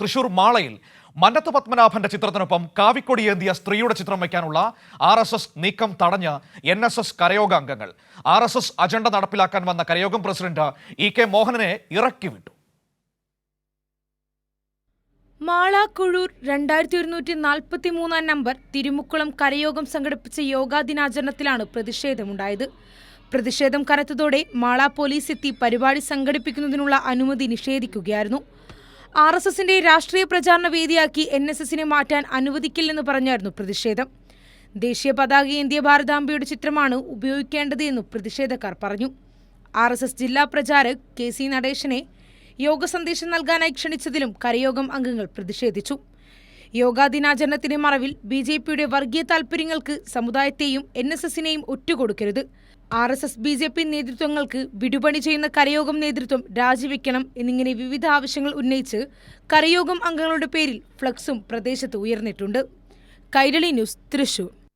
തൃശൂർ മാളയിൽ മന്നത്ത് പത്മനാഭന്റെ ചിത്രത്തിനൊപ്പം കാവിക്കൊടി ഏന്തിയ സ്ത്രീയുടെ ചിത്രം വയ്ക്കാനുള്ള ആർ എസ് എസ് നീക്കം തടഞ്ഞ് എൻ എസ് എസ് കരയോഗ അംഗങ്ങൾ ആർ എസ് എസ് അജണ്ട നടപ്പിലാക്കാൻ വന്ന കരയോഗം പ്രസിഡന്റ് ഇ കെ മോഹനനെ ഇറക്കി വിട്ടു മാള രണ്ടായിരത്തി ഒരുന്നൂറ്റി നാൽപ്പത്തി മൂന്നാം നമ്പർ തിരുമുക്കുളം കരയോഗം സംഘടിപ്പിച്ച യോഗാ ദിനാചരണത്തിലാണ് പ്രതിഷേധമുണ്ടായത്. പ്രതിഷേധം കനത്തതോടെ മാള പോലീസ് എത്തി പരിപാടി സംഘടിപ്പിക്കുന്നതിനുള്ള അനുമതി നിഷേധിക്കുകയായിരുന്നു. ആർ എസ് എസിന്റെ രാഷ്ട്രീയ പ്രചാരണ വേദിയാക്കി എൻ എസ് എസിനെ മാറ്റാൻ അനുവദിക്കില്ലെന്ന് പറഞ്ഞായിരുന്നു പ്രതിഷേധം. ദേശീയ പതാക ഇന്ത്യ ഭാരതാംബയുടെ ചിത്രമാണ് ഉപയോഗിക്കേണ്ടത് എന്നും പ്രതിഷേധക്കാർ പറഞ്ഞു. ആർ എസ് എസ് ജില്ലാ പ്രചാരക് കെ സി നടേശനെ യോഗ സന്ദേശം നൽകാനായി ക്ഷണിച്ചതിലും കരയോഗം അംഗങ്ങൾ പ്രതിഷേധിച്ചു. യോഗാ ദിനാചരണത്തിന്റെ മറവിൽ ബി ജെ പിയുടെ വർഗീയ താൽപര്യങ്ങൾക്ക് സമുദായത്തെയും എൻ എസ് എസിനെയും ഒറ്റുകൊടുക്കരുത്. R S S B J P നേതൃത്വങ്ങൾക്ക് വിടുപണി ചെയ്യുന്ന കരയോഗം നേതൃത്വം രാജിവെക്കണം എന്നിങ്ങനെ വിവിധ ആവശ്യങ്ങൾ ഉന്നയിച്ച് കരയോഗം അംഗങ്ങളുടെ പേരിൽ ഫ്ലക്സും പ്രദേശത്ത് ഉയർന്നിട്ടുണ്ട്. കൈരളി ന്യൂസ് തൃശൂർ.